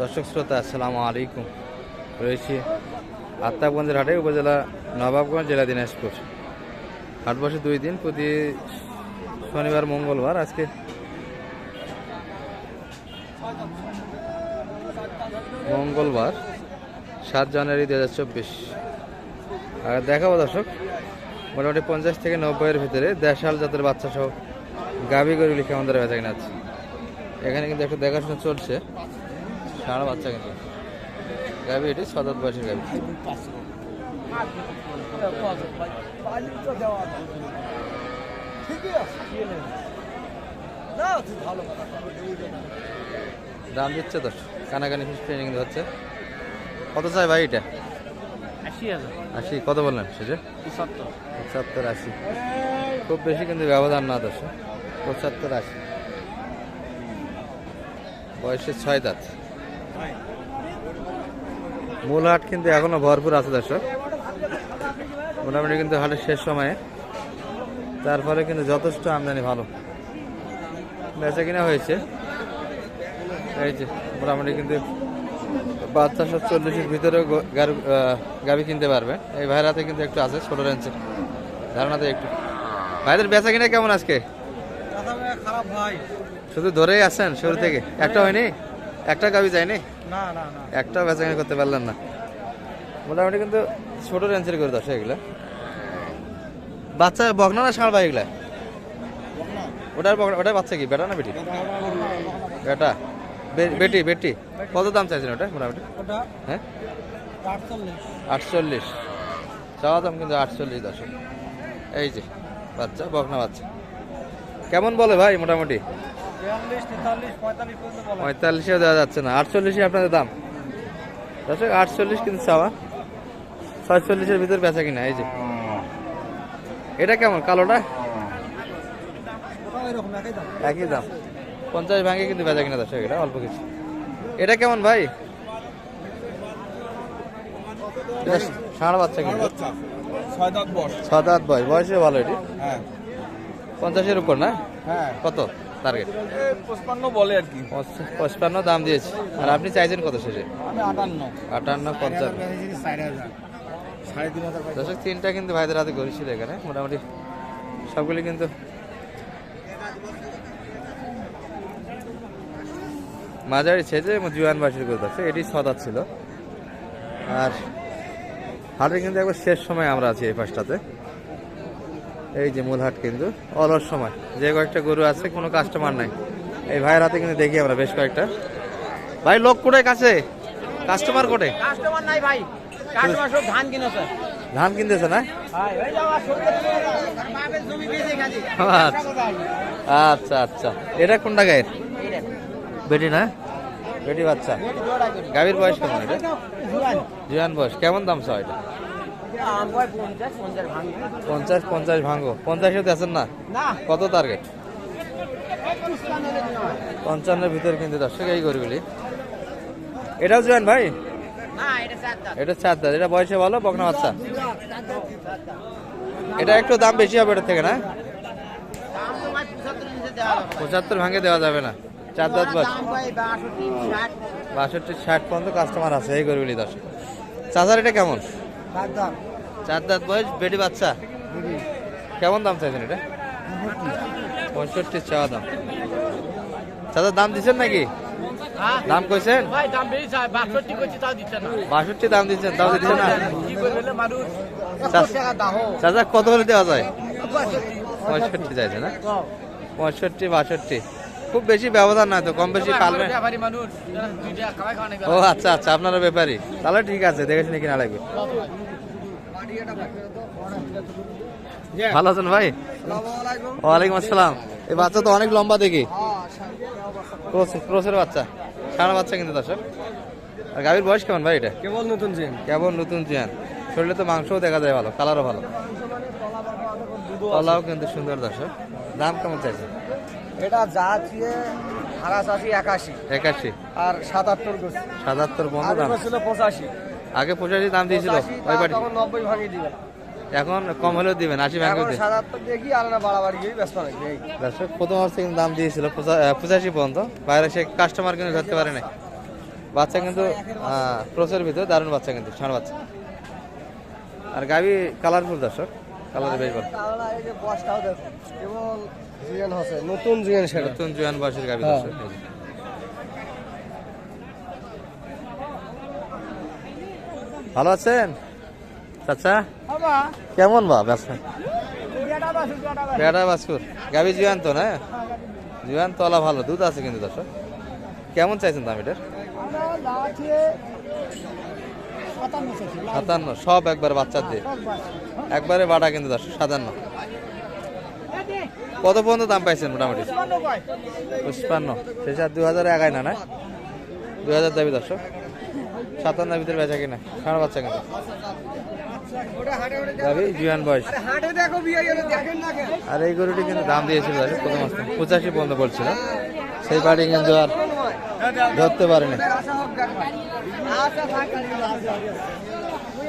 দর্শক শ্রোতা, আসসালামু আলাইকুম। রয়েছি আত্মাবগঞ্জের হাটে, উপজেলা নবাবগঞ্জ, জেলা দিনাজপুর। হাট বসে দুই দিন, প্রতি শনিবার, মঙ্গলবার, আজকে মঙ্গলবার, সাত জানুয়ারি দু হাজার চব্বিশ। আর দেখাবো দর্শক, মোটামুটি পঞ্চাশ থেকে নব্বইয়ের ভিতরে দেশাল জাতের বাচ্চা সহ গাভি গরু লিখে আমাদের বেচা আছে। এখানে কিন্তু একটু দেখাশোনা চলছে। সারা বাচ্চা কিন্তু। গাভি এটি সদর বয়সের গাভি দাম দিচ্ছে দশ। কানাকানি ফিস ট্রেনিং হচ্ছে। কত চাই ভাই এটা? আশি, কত বললেন সেটা? পঁচাত্তর আশি। খুব বেশি কিন্তু ব্যবধান না দশ। পঁচাত্তর আশি। বয়সে ছয় দাঁত। মূল হাট কিন্তু এখনও ভরপুর আছে দর্শক। মোটামুটি কিন্তু হাটের শেষ সময়ে। তারপরে কিন্তু যথেষ্ট আমদানি ভালো। বেচা কিনা হয়েছে। এই যে মোটামুটি কিন্তু বাচ্চা সব চল্লিশের ভিতরে গাড়ি কিনতে পারবে। এই ভাইয়ের হাতে কিন্তু একটু আছে ষোলো রেঞ্চে ধারণাতে একটু। ভাইদের বেচা কিনা কেমন আজকে? খারাপ ভাই। শুধু ধরেই আসছেন শুরু থেকে? একটা হয়নি? একটা গাবি যায়নি? না না না। একটা বেচা কিনা করতে পারলেন না। মোটামুটি কিন্তু ছোট রেঞ্জের করে দশ এগুলো। বাচ্চা বকনা না ষাঁড় ভাই এগুলা? ওটার ওটার বাচ্চা কি? বেটা না বেটি? বেটা বে- বেটি বেটি। কত দাম চাইছেন ওটা মোটামুটি? ওটা হ্যাঁ? আটচল্লিশ। চাওয়া দাম কিন্তু আটচল্লিশ দশক এই যে বাচ্চা বকনা বাচ্চা। কেমন বলে ভাই মোটামুটি? পঁয়তাল্লিশেও দেওয়া যাচ্ছে না। আটচল্লিশে আপনাদের দাম। দর্শক আটচল্লিশ কিন্তু চাওয়া। ছয়চল্লিশের ভিতর বেচা কিনা এই যে। এটা কেমন কালোটা? একই দাম। পঞ্চাশ ভাঙে কিন্তু বেচা কিনা দর্শক এটা অল্প কিছু। এটা কেমন ভাই? ষাঁড় বাচ্চা কিন্তু। ছয় দাঁত বয়স। বয়সে ভালো এটি। হ্যাঁ। পঞ্চাশের উপর না? হ্যাঁ। কত? টার্গেট পঁচপান্ন বলে আর কি। পঁচপান্ন দাম দিয়েছে। আর আপনি চাইছেন কত শেষে? আটান্ন। আটান্ন পঞ্চান্ন। দর্শক তিনটা কিন্তু ভাইদের হাতে করেছিল এখানে। মোটামুটি সবগুলি কিন্তু মাঝারি ছেজে জুয়ান বাসির করে যাচ্ছে এটি সদাত ছিল। আর হাটে কিন্তু একবার শেষ সময় আমরা আছি এই পাশটাতে। এই যে মূল হাট কিন্তু অলস সময়। যে কয়েকটা গরু আছে কোনো কাস্টমার নাই। এই ভাইয়ের হাতে কিন্তু দেখি আমরা বেশ কয়েকটা। ভাই লোক কোটে কাছে? কাস্টমার কোটে কাস্টমার নাই ভাই। কাস্টমার সব ধান কিনেছে। ধান কিনতেছে না? আচ্ছা। আচ্ছা আচ্ছা। এটা কোনটা গায়ের? বেটি না? বেটি বাচ্চা। গাভীর বয়স কেমন এটা? জুয়ান বয়স। কেমন দাম চাও এটা? পঞ্চাশ পঞ্চাশ ভাঙো। পঞ্চাশে দেন না? না। কত টার্গেট পঞ্চান্নের ভিতরে কিন্তু দর্শক এই গরুগুলি। এটাও জুয়ান ভাই? এটা চার দাঁত। এটা বয়সে ভালো বকনা বাচ্চা? এটা একটু দাম বেশি হবে এটার থেকে না? পঁচাত্তর। ভাঙে দেওয়া যাবে না। চার দাঁত বয়স। বাষট্টি ষাট। বাষট্টি ষাট পর্যন্ত কাস্টমার আছে এই গরুগুলি দর্শক। চাচার এটা কেমন? চার দাঁত। বয়স বেটি বাচ্চা? কেমন দাম চাইছেন এটা? পঁয়ষট্টি। চাওয়া দাম। চাচার দাম দিচ্ছেন নাকি? হ্যাঁ। দাম কইছেন? ভাই দাম বাষট্টি তাও দিচ্ছে না। দাম দিচ্ছেন দিচ্ছেন চাচা কত হলে দেওয়া যায়? পঁয়ষট্টি। চাইছে না? পঁয়ষট্টি বাষট্টি। খুব বেশি ব্যবধান নাই তো কম বেশি পারবে ও আচ্ছা আচ্ছা আপনারা ব্যাপারই তাহলে ঠিক আছে দেখে শুনে কিনা লাগবে ভালো আছেন ভাই? ওয়ালাইকুম আসসালাম। এই বাচ্চা তো অনেক লম্বা দেখি। ক্রোস- ক্রোসের বাচ্চা সারা বাচ্চা কিন্তু দর্শক। আর গাভীর বয়স কেমন ভাই এটা? কেবল নতুন জিন। কেমন নতুন জিয়ান। শরীরে তো মাংসও দেখা যায় ভালো কালারও ভালো। কলাও কিন্তু সুন্দর দর্শক। দাম কেমন চাইছে এটা যা আকাশ আশি একাশি। একাশি। আর সাতাত্তর সাতাত্তর দাম। ছিল পঁচাশি। আগে পঁচাশি দাম দিয়েছিল ওই বাড়ি। তখন নব্বই ভাঙিয়ে দিবে এখন কম হলেও দিবেন আশি ভাঙেও দিবেন সাতাত্তর দেখি আর না বাড়াবাড়ি গিয়ে ব্যস্ত নাকি দর্শক প্রথম অবস্থা কিন্তু দাম দিয়েছিল পঁচাশি পর্যন্ত। বাইরে সে কাস্টমার কিন্তু ধরতে পারে না বাচ্চা কিন্তু প্রচুর ভিতরে দারুণ বাচ্চা কিন্তু ষাঁড় বাচ্চা। আর গাবি কালারফুল দর্শক কালারে বেশ ভালো। জিয়ান হচ্ছে নতুন জিয়ান সেটা নতুন জুয়ান বয়সের গাবি হ্যাঁ। দর্শক ভালো আছেন? চাচা? কেমন বা ব্যবসা পেয়ারা বাসকুর গাবি জুয়ান তো না? জুয়ান তলা ভালো দুধ আছে কিন্তু দর্শক। কেমন চাইছেন দাম এটার? সাতান্ন সব একবার বাচ্চার দিয়ে একবারে বাটা কিন্তু দর্শক সাতান্ন। কত পর্যন্ত দাম পাইছেন মোটামুটি? পুষ্পান্ন শেষ আর দু হাজার এগাই না না? দু হাজার দাবি দর্শক। সাতান্নের ভিতরে বেচা কিনা সাড়ে বাচ্চা কিন্তু দাবি বয়স। কেন আর এই গরুটি কিন্তু দাম দিয়েছিল প্রথম অবস্থায় পঁচাশি পর্যন্ত বলছিল। সেই বাড়ি কিন্তু আর ধরতে পারেনি।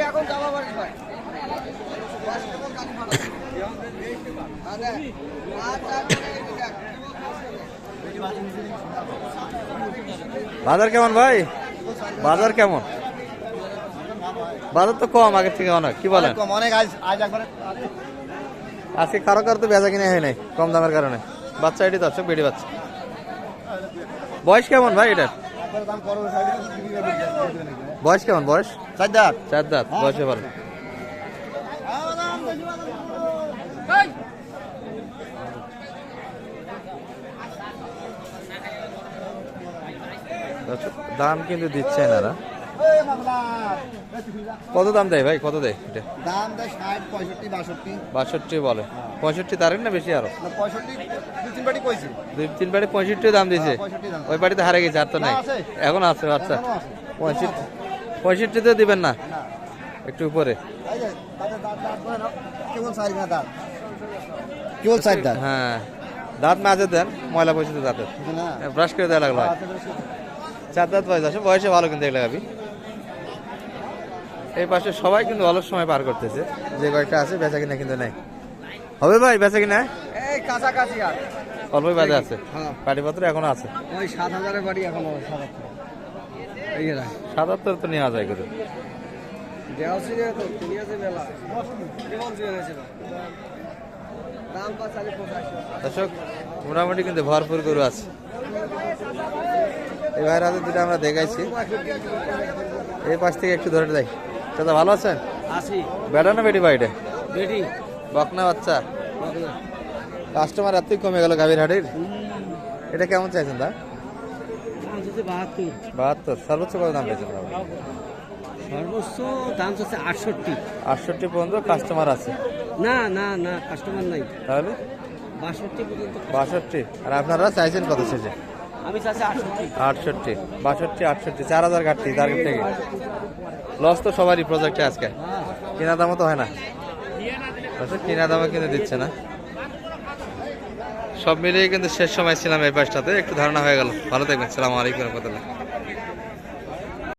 এখন বাজার কেমন ভাই? বাজার কেমন? বাজার তো কম আগের থেকে অনেক কি বলেন? অনেক আজকে কারও কারও তো বেচা কিনে হয় নাই কম দামের কারণে। বাচ্চা এটি দর্শক বেড়ে বাচ্চা। বয়স কেমন ভাই এটার? বয়স কেমন বয়স? চার দাঁত। চার দাঁত বয়সে ভালো দর্শক, দাম কিন্তু দিচ্ছে এনারা কত দাম দেয় ভাই? কত দেয় এটা? দাম দেয় ষাট পঁয়ষট্টি বাষট্টি। বাষট্টি বলে। পঁয়ষট্টি তারেন না বেশি আরও? পঁয়ষট্টি তিন কইছি। দুই তিন বাড়ি পঁয়ষট্টি দাম দিয়েছে হ্যাঁ, 65 দাম। ওই বাড়িতে হারে গেছে আর তো নাই। না। এখন আছে আচ্ছা। পঁয়ষট্টি পঁয়ষট্টিতেও দিবেন না? একটু উপরে। দাঁত। কেবল চার দাঁত হ্যাঁ। দাঁত মাঝে দেন ময়লা পয়সাতে দাঁতের। ব্রাশ করে দেওয়া লাগল। হয়। চার দাঁত বয়স আছে বয়সে ভালো কিন্তু এগুলো গাবি। এই পাশে সবাই কিন্তু অলস সময় পার করতেছে। যে কয়েকটা আছে বেচা কিনা কিন্তু নাই। হবে ভাই বেচা কিনা? এই কাছাকাছি আর। অল্পই বাজে আছে। হ্যাঁ। পাটিপত্র এখন আছে। ওই সাত হাজারের বাড়ি এখন সাতাত্তর তো নেওয়া যায় কিন্তু। দর্শক মোটামুটি কিন্তু ভরপুর গরু আছে। এই ভাইয়ের হাতে দুটো আমরা দেখাইছি। এই পাশ থেকে একটু ধরে দেয় দাদা ভালো আছেন? বেটা না বেটি বাইটে বেটি। বকনা বাচ্চা? কাস্টমার এতই কমে গেল গাভীর হাটের এটা কেমন চাইছেন দা বাহাত্তর। সর্বোচ্চ কত দাম পেয়েছেন? সর্বোচ্চ দাম হচ্ছে আটষট্টি। আটষট্টি পর্যন্ত কাস্টমার আছে। না না না কাস্টমার নাই। তাহলে? বাষট্টি পর্যন্ত বাষট্টি। আর আপনারা চাইছেন কত শেষে? আমি চাচ্ছি আটষট্টি। আটষট্টি। বাষট্টি আটষট্টি চার হাজার কাটতি তার থেকে। লস তো সবারই প্রজেক্টে আজকে। কেনা দামও তো হয় না। কেনা দামে কিন্তু দিচ্ছে না। সব মিলিয়ে কিন্তু শেষ সময় ছিলাম এই পাশটাতে। একটু ধারণা হয়ে গেল। ভালো থাকবেন। সালাম আলাইকুম রহমতুল্লাহ।